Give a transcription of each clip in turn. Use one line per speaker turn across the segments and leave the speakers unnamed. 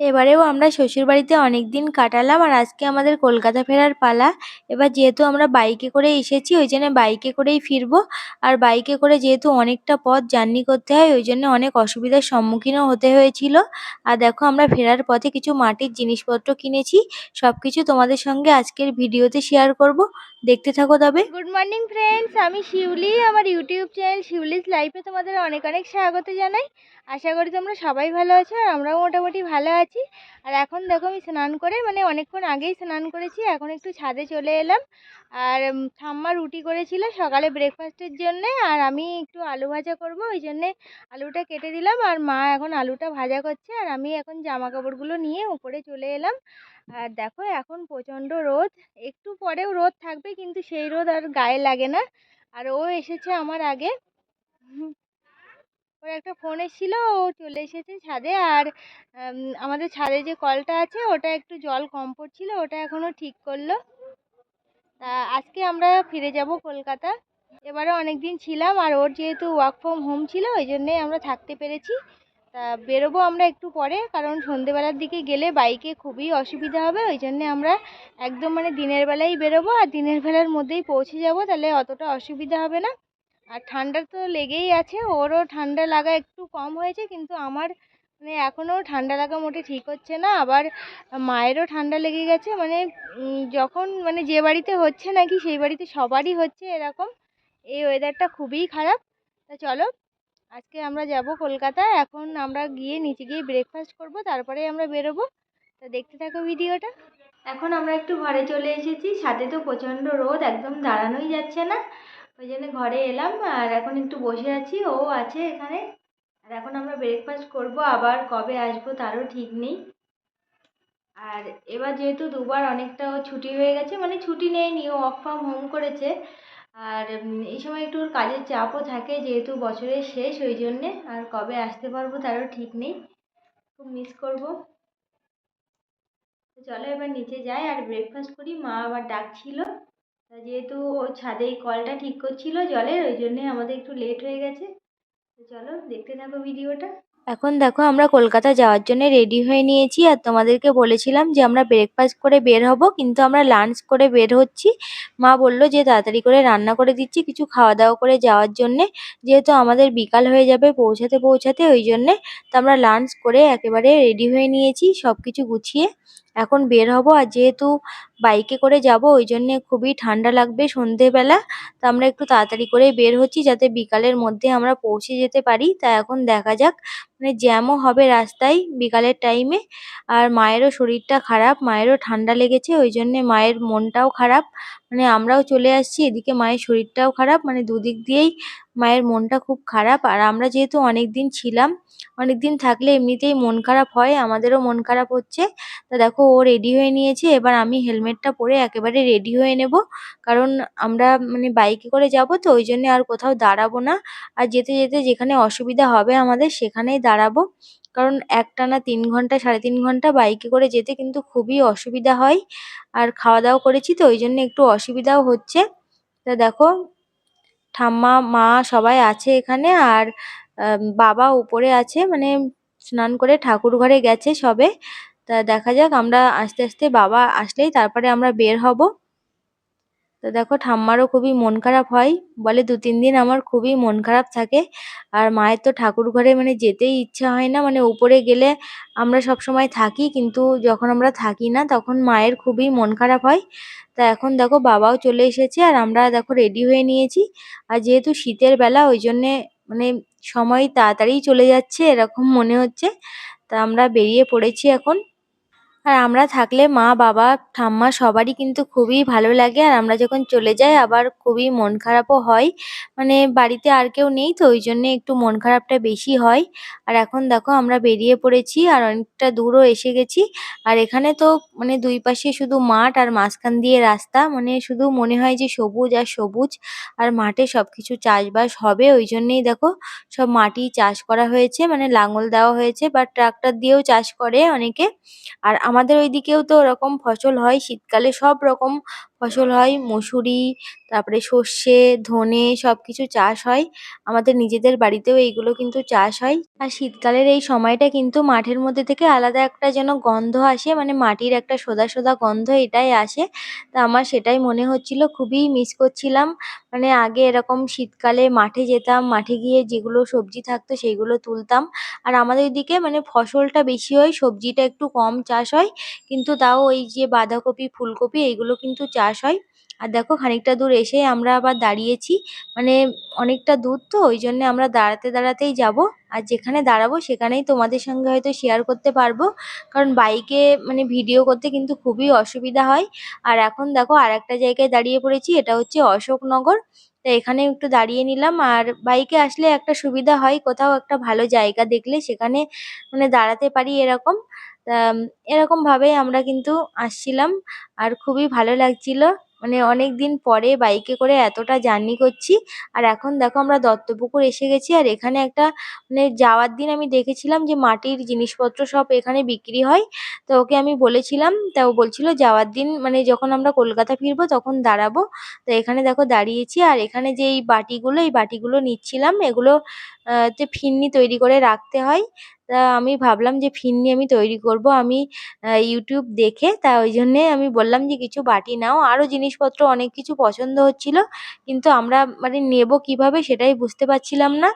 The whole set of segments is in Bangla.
এবারেও আমরা শ্বশুরবাড়িতে অনেক দিন কাটালাম আর আজকে আমাদের কলকাতা ফেরার পালা। এবার যেহেতু আমরা বাইকে করে এসেছি, ওই জন্য বাইকে করেই ফিরবো। আর বাইকে করে যেহেতু অনেকটা পথ জার্নি করতে হয়, ওই জন্য অনেক অসুবিধার সম্মুখীনও হতে হয়েছিল। আর দেখো আমরা ফেরার পথে কিছু মাটির জিনিসপত্র কিনেছি সব কিছু তোমাদের সঙ্গে আজকের ভিডিওতে শেয়ার করব। দেখতে থাকো তবে। গুড মর্নিং ফ্রেন্ডস আমি শিউলি, আমার ইউটিউব চ্যানেল শিউলিস লাইফে তোমাদের অনেক অনেক স্বাগত জানাই। আশা করি তোমরা সবাই ভালো আছো আর আমরাও মোটামুটি ভালো আছি। আর এখন দেখো আমি স্নান করে মানে অনেকক্ষণ আগেই স্নান করেছি, এখন একটু ছাদে চলে এলাম। আর ঠাম্মা রুটি করেছিল সকালে ব্রেকফাস্টের জন্যে, আর আমি একটু আলু ভাজা করব, ওই জন্যে আলুটা কেটে দিলাম। আর মা এখন আলুটা ভাজা করছে, আর আমি এখন জামা কাপড়গুলো নিয়ে উপরে চলে এলাম। আর দেখো এখন প্রচণ্ড রোদ। একটু পরেও রোদ থাকবে কিন্তু সেই রোদ আর গায়ে লাগে না। আর ও এসেছে আমার আগে। ওর একটা ফোন এসেছিল, ও চলে এসেছে ছাদে। আর আমাদের ছাদে যে কলটা আছে, ওটা একটু জল কম পড়ছিল, ওটা এখনও ঠিক করল। তা আজকে আমরা ফিরে যাব কলকাতা। এবারে অনেক দিন ছিলাম, আর ওর যেহেতু ওয়ার্ক ফ্রম হোম ছিল, ওই জন্যেই আমরা থাকতে পেরেছি। তা বেরোবো আমরা একটু পরে, কারণ সন্ধেবেলার দিকে গেলে বাইকে খুবই অসুবিধা হবে, ওই জন্যে আমরা একদম মানে দিনের বেলায় বেরোবো, আর দিনের বেলার মধ্যেই পৌঁছে যাব, তাহলে অতটা অসুবিধা হবে না। আর ঠান্ডা তো লেগেই আছে, ওরও ঠান্ডা লাগা একটু কম হয়েছে, কিন্তু আমার মানে এখনও ঠান্ডা লাগা মোটে ঠিক হচ্ছে না, আবার মায়েরও ঠান্ডা লেগে গেছে মানে যখন মানে যে বাড়িতে হচ্ছে নাকি, সেই বাড়িতে সবারই হচ্ছে এরকম, এই ওয়েদারটা খুবই খারাপ। তা চলো আজকে আমরা যাব কলকাতা এখন আমরা গিয়ে নিচে গিয়ে ব্রেকফাস্ট করব, তারপরে আমরা বেরোবো। তা দেখতে থাকো ভিডিওটা। এখন আমরা একটু ঘরে চলে এসেছি। সাথে তো প্রচণ্ড রোদ, একদম দাঁড়ানোই যাচ্ছে না। ওই জন্য ঘরে এলাম, আর এখন একটু বসে আছি। ও আছে এখানে। আর এখন আমরা ব্রেকফাস্ট করব, আবার কবে আসব তারও ঠিক নেই। আর এবার যেহেতু দুবার অনেকটা ছুটি হয়ে গেছে মানে ছুটি নেয়নি ও ওয়ার্ক ফ্রম হোম করেছে। আর এই সময় একটু কাজের চাপও থাকে যেহেতু বছরের শেষ, ওই জন্যে আর কবে আসতে পারব তারও ঠিক নেই। খুব মিস করব। চলো এবার নিচে যাই আর ব্রেকফাস্ট করি, মা আবার ডাকছিল। যেহেতু ও ছাদে কলটা ঠিক করছিল জলের, ওই জন্যে আমাদের একটু লেট হয়ে গেছে। চলো দেখতে থাকো ভিডিওটা এখন দেখো আমরা কলকাতা যাওয়ার জন্য রেডি হয়ে নিয়েছি আর তোমাদেরকে বলেছিলাম যে আমরা ব্রেকফাস্ট করে বের হব, কিন্তু আমরা লাঞ্চ করে বের হচ্ছি। মা বলল যে তাড়াতাড়ি করে রান্না করে দিচ্ছি, কিছু খাওয়া দাওয়া করে যাওয়ার জন্যে। যেহেতু আমাদের বিকাল হয়ে যাবে পৌঁছাতে পৌঁছাতে, ওই জন্যে তো আমরা লাঞ্চ করে একেবারে রেডি হয়ে নিয়েছি সব কিছু গুছিয়ে। এখন বের হব আর যেহেতু বাইকে করে যাব, ওই জন্যে খুবই ঠান্ডা লাগবে সন্ধেবেলা। তো আমরা একটু তাড়াতাড়ি করেই বের হচ্ছি যাতে বিকালের মধ্যে আমরা পৌঁছে যেতে পারি। তা এখন দেখা যাক মানে জ্যামও হবে রাস্তায় বিকালের টাইমে আর মায়েরও শরীরটা খারাপ, মায়েরও ঠান্ডা লেগেছে, ওই জন্যে মায়ের মনটাও খারাপ। মানে আমরাও চলে আসছি, এদিকে মায়ের শরীরটাও খারাপ মানে দুদিক দিয়েই মায়ের মনটা খুব খারাপ। আর আমরা যেহেতু অনেক দিন ছিলাম অনেক দিন থাকলে এমনিতেই মন খারাপ হয়, আমাদেরও মন খারাপ হচ্ছে। তা দেখো, ও রেডি হয়ে নিয়েছে, এবার আমি হেলমেটটা পরে একেবারে রেডি হয়ে নেব। কারণ আমরা মানে বাইকে করে যাব তো, ওই জন্য আর কোথাও দাঁড়াবো না। আর যেতে যেতে যেখানে অসুবিধা হবে আমাদের, সেখানেই দাঁড়াবো। কারণ একটানা তিন ঘণ্টা, সাড়ে তিন ঘণ্টা বাইকে করে যেতে কিন্তু খুবই অসুবিধা হয়। আর খাওয়া দাওয়া করেছি তো ওই জন্য একটু অসুবিধাও হচ্ছে। তা দেখো, ঠাম্মা, মা সবাই আছে এখানে আর বাবা উপরে আছে মানে স্নান করে ঠাকুর ঘরে গেছে সবে। তা দেখা যাক, আমরা আস্তে আস্তে বাবা আসলেই তারপরে আমরা বের হব। তো দেখো ঠাম্মারও খুবই মন খারাপ হয়। বলে দু, তিন দিন আমার খুবই মন খারাপ থাকে। আর মায়ের তো ঠাকুর ঘরে মানে যেতেই ইচ্ছা হয় না। মানে উপরে গেলে আমরা সব সময় থাকি, কিন্তু যখন আমরা থাকি না, তখন মায়ের খুবই মন খারাপ হয়। তা এখন দেখো বাবাও চলে এসেছে আর আমরা দেখো রেডি হয়ে নিয়েছি। আর যেহেতু শীতের বেলা, ওই জন্যে মানে সময় তাড়াতাড়ি চলে যাচ্ছে, এরকম মনে হচ্ছে। তা আমরা বেরিয়ে পড়েছি এখন। আর আমরা থাকলে মা, বাবা, ঠাম্মা সবারই কিন্তু খুবই ভালো লাগে। আর আমরা যখন চলে যাই আবার খুবই মন খারাপও হয়। মানে বাড়িতে আর কেউ নেই তো ওই জন্যে একটু মন খারাপটা বেশি হয়। আর এখন দেখো আমরা বেরিয়ে পড়েছি আর অনেকটা দূরও এসে গেছি। আর এখানে তো মানে দুই পাশে শুধু মাঠ আর মাঝখান দিয়ে রাস্তা। মানে শুধু মনে হয় যে সবুজ আর সবুজ। আর মাঠে সব কিছু চাষবাস হবে। ওই জন্যেই দেখো সব মাটি চাষ করা হয়েছে। মানে লাঙল দেওয়া হয়েছে বা ট্রাক্টর দিয়েও চাষ করে অনেকে। আর আমাদের ওইদিকেও তো ওরকম ফসল হয় শীতকালে সব রকম ফসল হয়, মুসুরি, তারপরে সর্ষে, ধনে সব কিছু চাষ হয়। আমাদের নিজেদের বাড়িতেও এইগুলো কিন্তু চাষ হয়। আর শীতকালের এই সময়টা কিন্তু মাঠের মধ্যে থেকে আলাদা একটা যেন গন্ধ আসে মানে মাটির একটা সোদা সোদা গন্ধ এটাই আসে। তা আমার সেটাই মনে হচ্ছিল, খুবই মিস করছিলাম। মানে আগে এরকম শীতকালে মাঠে যেতাম, মাঠে গিয়ে যেগুলো সবজি থাকতো সেইগুলো তুলতাম। আর আমাদের এদিকে মানে ফসলটা বেশি হয়, সবজিটা একটু কম চাষ হয়। কিন্তু তাও ওই যে বাঁধাকপি, ফুলকপি এইগুলো কিন্তু চাষ হয়। আর দেখো খানিকটা দূর এসে আমরা আবার দাঁড়িয়েছি। মানে অনেকটা দূর তো, ওই জন্য আমরা দাঁড়াতে দাঁড়াতেই যাব। আর যেখানে দাঁড়াবো সেখানেই তোমাদের সঙ্গে হয়তো শেয়ার করতে পারব। কারণ বাইকে মানে ভিডিও করতে কিন্তু খুবই অসুবিধা হয়। আর এখন দেখো আর একটা জায়গায় দাঁড়িয়ে পড়েছি, এটা হচ্ছে অশোকনগর। তো এখানে একটু দাঁড়িয়ে নিলাম। আর বাইকে আসলে একটা সুবিধা হয়, কোথাও একটা ভালো জায়গা দেখলে সেখানে মানে দাঁড়াতে পারি এরকম। তা এরকম ভাবেই আমরা কিন্তু আসছিলাম। আর খুবই ভালো লাগছিল। মানে অনেক দিন পরে বাইকে করে এতটা জার্নি করছি। আর এখন দেখো আমরা দত্তপুকুর এসে গেছি। আর এখানে একটা মানে যাওয়ার দিন আমি দেখেছিলাম যে মাটির জিনিসপত্র সব এখানে বিক্রি হয়। তো ওকে আমি বলেছিলাম, তা ও বলছিল যাওয়ার দিন মানে যখন আমরা কলকাতা ফিরবো তখন দাঁড়াবো। তো এখানে দেখো দাঁড়িয়েছি। আর এখানে যে এই বাটিগুলো এই বাটিগুলো নিচ্ছিলাম, এগুলো তে ফিরনি তৈরি করে রাখতে হয়। তা আমি ভাবলাম যে ফিরনি আমি তৈরি করব। আমি ইউটিউব দেখে তা ওই জন্যে আমি বললাম যে কিছু বাটি নাও। আরও জিনিসপত্র অনেক কিছু পছন্দ হচ্ছিল, কিন্তু আমরা মানে নেব কীভাবে সেটাই বুঝতে পারছিলাম না।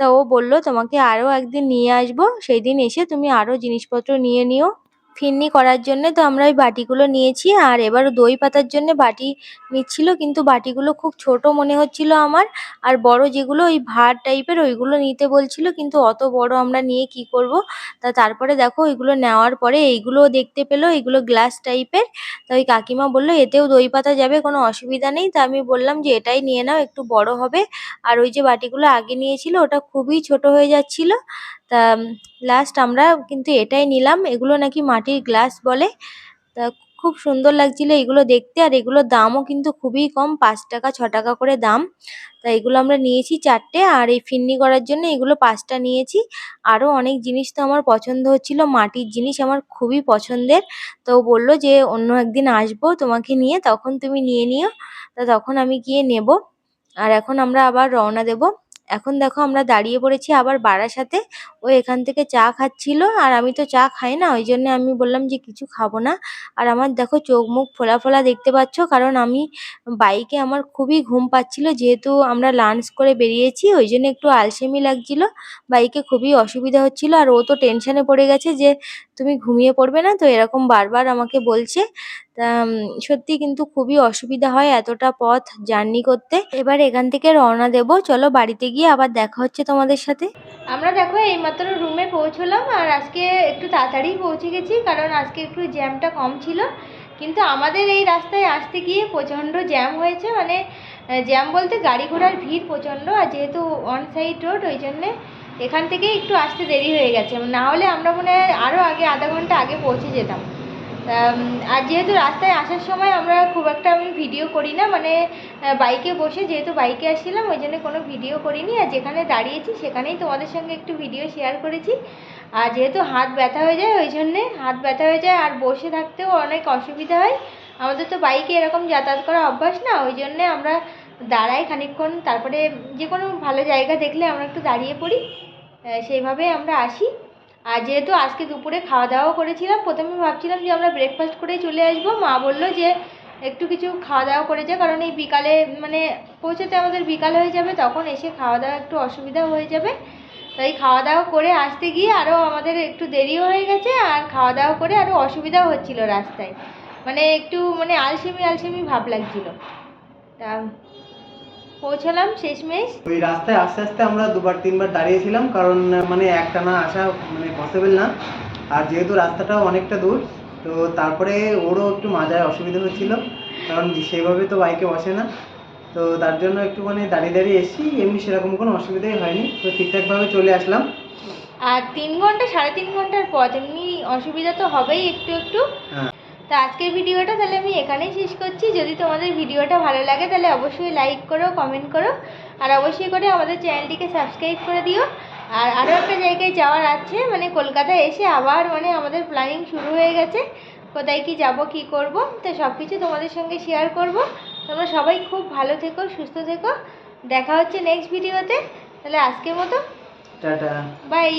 তা ও বলল, তোমাকে আরও একদিন নিয়ে আসব। সেই দিন এসে তুমি আরও জিনিসপত্র নিয়ে নিও। ফিরনি করার জন্যে তো আমরা ওই বাটিগুলো নিয়েছি। আর এবার দই পাতার জন্যে বাটি নিচ্ছিল, কিন্তু বাটিগুলো খুব ছোট মনে হচ্ছিল আমার। আর বড় যেগুলো ওই ভাঁড় টাইপের ওইগুলো নিতে বলছিল, কিন্তু অত বড় আমরা নিয়ে কি করব? তা তারপরে দেখো ওইগুলো নেওয়ার পরে এইগুলোও দেখতে পেল এগুলো গ্লাস টাইপের। তা ওই কাকিমা বলল, এতেও দই পাতা যাবে, কোনো অসুবিধা নেই। তা আমি বললাম যে, এটাই নিয়ে নাও, একটু বড় হবে। আর ওই যে বাটিগুলো আগে নিয়েছিল, ওটা খুবই ছোট হয়ে যাচ্ছিল। তা লাস্ট আমরা কিন্তু এটাই নিলাম। এগুলো নাকি মাটির গ্লাস বলে। তা, খুব সুন্দর লাগছিল এগুলো দেখতে। আর এগুলোর দামও কিন্তু খুবই কম, পাঁচ টাকা, ছ টাকা করে দাম। তা, এগুলো আমরা নিয়েছি চারটে। আর এই ফিন্নি করার জন্য এগুলো পাঁচটা নিয়েছি। আরও অনেক জিনিস তো আমার পছন্দ হচ্ছিল। মাটির জিনিস আমার খুবই পছন্দের। তো বলল যে, অন্য একদিন আসব তোমাকে নিয়ে, তখন তুমি নিয়ে নিও। তা, তখন আমি গিয়ে নেব। আর এখন আমরা আবার রওনা দেব। এখন দেখো আমরা দাঁড়িয়ে পড়েছি আবার বারাসাতে ও এখান থেকে চা খাচ্ছিল আর আমি তো চা খাই না, ওই জন্য আমি বললাম যে কিছু খাব না। আর আমার দেখো চোখ মুখ ফোলা ফোলা দেখতে পাচ্ছ, কারণ আমি বাইকে আমার খুবই ঘুম পাচ্ছিল, যেহেতু আমরা লাঞ্চ করে বেরিয়েছি, ওই জন্য একটু আলসেমি লাগছিল, বাইকে খুবই অসুবিধা হচ্ছিল। আর ও তো টেনশনে পড়ে গেছে যে তুমি ঘুমিয়ে পড়বে না, তো এরকম বারবার আমাকে বলছে। তা সত্যি কিন্তু খুবই অসুবিধা হয় এতটা পথ জার্নি করতে। এবার এখান থেকে রওনা দেব, চলো বাড়িতে গিয়ে আবার দেখা হচ্ছে তোমাদের সাথে। আমরা দেখো এইমাত্র রুমে পৌঁছলাম আর আজকে একটু তাড়াতাড়ি পৌঁছে গেছি কারণ আজকে একটু জ্যামটা কম ছিল। কিন্তু আমাদের এই রাস্তায় আসতে গিয়ে প্রচণ্ড জ্যাম হয়েছে। মানে জ্যাম বলতে গাড়ি ঘোড়ার ভিড় প্রচণ্ড আর যেহেতু অন সাইড রোড ওই জন্যে এখান থেকে একটু আসতে দেরি হয়ে গেছে। না হলে আমরা মনে হয় আরও আগে, আধা ঘণ্টা আগে পৌঁছে যেতাম। আর যেহেতু রাস্তায় আসার সময় আমরা খুব একটা আমি ভিডিও করি না মানে বাইকে বসে যেহেতু বাইকে আসছিলাম, ওই জন্য কোনো ভিডিও করিনি। আর যেখানে দাঁড়িয়েছি, সেখানেই তোমাদের সঙ্গে একটু ভিডিও শেয়ার করেছি। আর যেহেতু হাত ব্যথা হয়ে যায়, ওই জন্যে হাত ব্যথা হয়ে যায়, আর বসে থাকতেও অনেক অসুবিধা হয়। আমাদের তো বাইকে এরকম যাতায়াত করা অভ্যাস না, ওই জন্যে আমরা দাঁড়াই খানিকক্ষণ, তারপরে যে কোনো ভালো জায়গা দেখলে আমরা একটু দাঁড়িয়ে পড়ি। সেইভাবে আমরা আসি। আর যেহেতু আজকে দুপুরে খাওয়া দাওয়াও করেছিলাম, প্রথমে ভাবছিলাম যে আমরা ব্রেকফাস্ট করেই চলে আসব। মা বলল যে একটু কিছু খাওয়া দাওয়া করে যা, কারণ এই বিকালে মানে পৌঁছাতে আমাদের বিকাল হয়ে যাবে, তখন এসে খাওয়া দাওয়া একটু অসুবিধা হয়ে যাবে। তাই খাওয়া দাওয়া করে আসতে গিয়ে আরও আমাদের একটু দেরিও হয়ে গেছে, আর খাওয়া দাওয়া করে আরও অসুবিধাও হচ্ছিল রাস্তায়। মানে একটু মানে আলসেমি আলসেমি ভাব লাগছিল। তা পৌঁছালাম শেষমেশ।
ওই রাস্তায় আস্তে আস্তে আমরা দুবার তিনবার দাঁড়িয়েছিলাম কারণ মানে একটানা আসা মানে পসিবল না। আর যেহেতু রাস্তাটাও অনেকটা দূর তো তারপরে ওরও একটু মাজায় অসুবিধা হচ্ছিল কারণ সেভাবে তো বাইকে বসে না। তো তার জন্য একটু মানে দাঁড়িয়ে দাঁড়িয়ে এসেছি এমনি সেরকম কোনো অসুবিধাই হয়নি। তো ঠিকঠাকভাবে চলে আসলাম।
আর তিন ঘণ্টা সাড়ে তিন ঘণ্টার পথ এমনি অসুবিধা তো হবেই একটু একটু।
হ্যাঁ।
তো আজকের ভিডিওটা তাহলে আমি এখানেই শেষ করছি। যদি তোমাদের ভিডিওটা ভালো লাগে তাহলে অবশ্যই লাইক করো কমেন্ট করো আর অবশ্যই করে আমাদের চ্যানেলটিকে সাবস্ক্রাইব করে দিও। আর আরও একটা জায়গায় যাওয়ার আছে মানে কলকাতায় এসে আবার মানে আমাদের প্ল্যানিং শুরু হয়ে গেছে।
কোথায় কি যাব কি করব তো সব কিছু তোমাদের সঙ্গে শেয়ার করব। তোমরা সবাই খুব ভালো থেকো সুস্থ থেকো। দেখা হচ্ছে নেক্সট ভিডিওতে তাহলে আজকের মতো।
টাটা।
বাই